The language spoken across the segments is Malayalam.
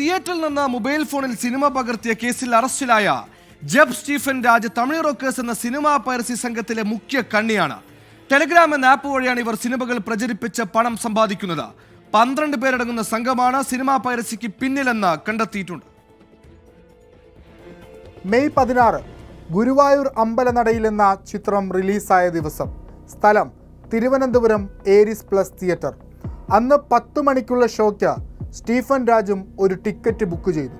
തിയേറ്ററിൽ നിന്ന് മൊബൈൽ ഫോണിൽ സിനിമ പകർത്തിയ കേസിൽ അറസ്റ്റിലായ Jeb Stephen Raj Tamil Rockers എന്ന സിനിമാ പൈറസി സംഘത്തിലെ മുഖ്യ കണ്ണിയാണ്. ടെലിഗ്രാം എന്ന ആപ്പ് വഴിയാണ് ഇവർ സിനിമകൾ പ്രചരിപ്പിച്ച് പണം സമ്പാദിക്കുന്നത്. പന്ത്രണ്ട് പേരടങ്ങുന്ന സംഘമാണ് സിനിമാ പൈറസിക്ക് പിന്നിലെന്ന് കണ്ടെത്തിയിട്ടുണ്ട്. മെയ് പതിനാറ് ഗുരുവായൂർ അമ്പലനടയിൽ എന്ന ചിത്രം റിലീസായ ദിവസം. സ്ഥലം തിരുവനന്തപുരം ഏരിസ് പ്ലസ് തിയേറ്റർ. അന്ന് പത്ത് മണിക്കുള്ള ഷോയ്ക്ക് സ്റ്റീഫൻ രാജും ഒരു ടിക്കറ്റ് ബുക്ക് ചെയ്തു.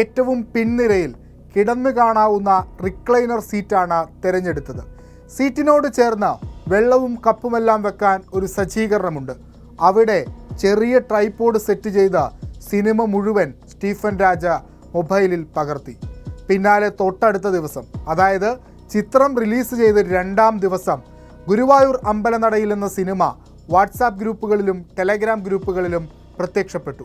ഏറ്റവും പിൻനിരയിൽ കിടന്നു കാണാവുന്ന റിക്ലൈനർ സീറ്റാണ് തിരഞ്ഞെടുത്തത്. സീറ്റിനോട് ചേർന്ന് വെള്ളവും കപ്പുമെല്ലാം വെക്കാൻ ഒരു സജ്ജീകരണമുണ്ട്. അവിടെ ചെറിയ ട്രൈപോഡ് സെറ്റ് ചെയ്ത സിനിമ മുഴുവൻ സ്റ്റീഫൻ രാജ മൊബൈലിൽ പകർത്തി. പിന്നാലെ തൊട്ടടുത്ത ദിവസം അതായത് ചിത്രം റിലീസ് ചെയ്ത രണ്ടാം ദിവസം ഗുരുവായൂർ അമ്പലനടയിൽ എന്ന സിനിമ വാട്സാപ്പ് ഗ്രൂപ്പുകളിലും ടെലഗ്രാം ഗ്രൂപ്പുകളിലും പ്രത്യക്ഷപ്പെട്ടു.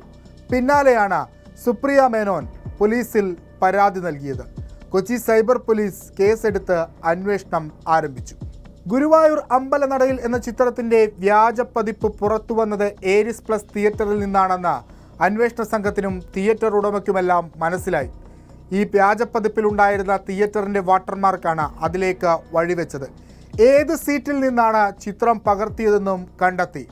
പിന്നാലെയാണ് സുപ്രിയ മേനോൻ പോലീസിൽ പരാതി നൽകിയത്. കൊച്ചി സൈബർ പോലീസ് കേസെടുത്ത് അന്വേഷണം ആരംഭിച്ചു. ഗുരുവായൂർ അമ്പലനടയിൽ എന്ന ചിത്രത്തിന്റെ വ്യാജ പതിപ്പ് പുറത്തു വന്നത് ഏരിസ് പ്ലസ് തിയേറ്ററിൽ നിന്നാണെന്ന് അന്വേഷണ സംഘത്തിനും തിയേറ്റർ ഉടമയ്ക്കുമെല്ലാം മനസ്സിലായി. ഈ വ്യാജപ്പതിപ്പിലുണ്ടായിരുന്ന തിയേറ്ററിന്റെ വാട്ടർമാർക്കാണ് അതിലേക്ക് വഴിവെച്ചത്. ഏത് സീറ്റിൽ നിന്നാണ് ചിത്രം പകർത്തിയതെന്നും കണ്ടെത്തി.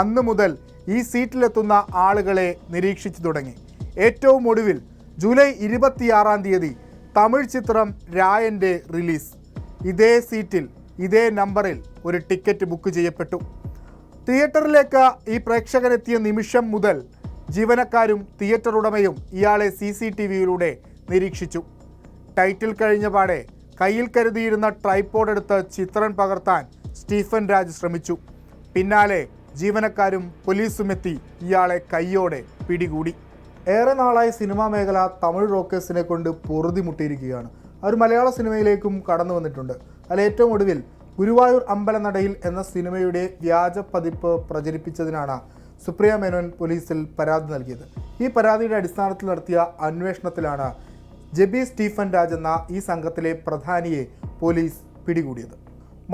അന്നു മുതൽ ഈ സീറ്റിലെത്തുന്ന ആളുകളെ നിരീക്ഷിച്ചു തുടങ്ങി. ഏറ്റവും ഒടുവിൽ ജൂലൈ ഇരുപത്തിയാറാം തീയതി തമിഴ് ചിത്രം രായന്റെ റിലീസ്. ഇതേ സീറ്റിൽ ഇതേ നമ്പറിൽ ഒരു ടിക്കറ്റ് ബുക്ക് ചെയ്യപ്പെട്ടു. തിയേറ്ററിലേക്ക് ഈ പ്രേക്ഷകനെത്തിയ നിമിഷം മുതൽ ജീവനക്കാരും തിയേറ്റർ ഉടമയും ഇയാളെ സി സി ടി വിയിലൂടെ നിരീക്ഷിച്ചു. ടൈറ്റിൽ കഴിഞ്ഞ പാടെ കയ്യിൽ കരുതിയിരുന്ന ട്രൈപ്പോഡ് എടുത്ത് ചിത്രം പകർത്താൻ സ്റ്റീഫൻ രാജ് ശ്രമിച്ചു. പിന്നാലെ ജീവനക്കാരും പോലീസും എത്തി. ഇയാളെ കൈയോടെ പിടികൂടി. ഏറെ നാളായി സിനിമാ മേഖല തമിഴ് റോക്കേഴ്സിനെ കൊണ്ട് പൊറുതിമുട്ടിയിരിക്കുകയാണ്. അവർ മലയാള സിനിമയിലേക്കും കടന്നു വന്നിട്ടുണ്ട്. അതിൽ ഏറ്റവും ഒടുവിൽ ഗുരുവായൂർ അമ്പലനടയിൽ എന്ന സിനിമയുടെ വ്യാജ പതിപ്പ് പ്രചരിപ്പിച്ചതിനാണ് സുപ്രിയ മേനോൻ പോലീസിൽ പരാതി നൽകിയത്. ഈ പരാതിയുടെ അടിസ്ഥാനത്തിൽ നടത്തിയ അന്വേഷണത്തിലാണ് ജെബി സ്റ്റീഫൻ രാജ് എന്ന ഈ സംഘത്തിലെ പ്രധാനിയെ പോലീസ് പിടികൂടിയത്.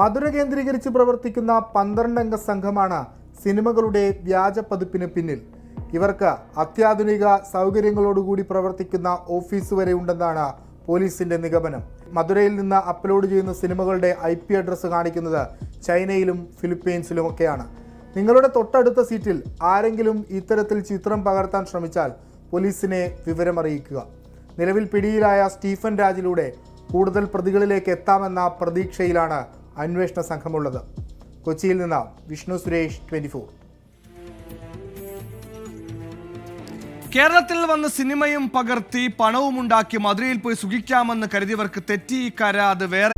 മധുര കേന്ദ്രീകരിച്ച് പ്രവർത്തിക്കുന്ന പന്ത്രണ്ടംഗ സംഘമാണ് സിനിമകളുടെ വ്യാജ പതിപ്പിന് പിന്നിൽ. ഇവർക്ക് അത്യാധുനിക സൗകര്യങ്ങളോടുകൂടി പ്രവർത്തിക്കുന്ന ഓഫീസ് വരെ ഉണ്ടെന്നാണ് പോലീസിന്റെ നിഗമനം. മധുരയിൽ നിന്ന് അപ്ലോഡ് ചെയ്യുന്ന സിനിമകളുടെ ഐ പി അഡ്രസ്സ് കാണിക്കുന്നത് ചൈനയിലും ഫിലിപ്പീൻസിലുമൊക്കെയാണ് നിങ്ങളുടെ തൊട്ടടുത്ത സീറ്റിൽ ആരെങ്കിലും ഇത്തരത്തിൽ ചിത്രം പകർത്താൻ ശ്രമിച്ചാൽ പോലീസിനെ വിവരമറിയിക്കുക. നിലവിൽ പിടിയിലായ സ്റ്റീഫൻ രാജിലൂടെ കൂടുതൽ പ്രതികളിലേക്ക് എത്താമെന്ന പ്രതീക്ഷയിലാണ് അന്വേഷണ സംഘമുള്ളത്. കൊച്ചിയിൽ നിന്ന് വിഷ്ണു സുരേഷ് ട്വന്റി ഫോർ. കേരളത്തിൽ വന്ന് സിനിമയും പകർത്തി പണവും ഉണ്ടാക്കി മധുരയിൽ പോയി സുഖിക്കാമെന്ന് കരുതിയവർക്ക് തെറ്റി കര അത് വേറെ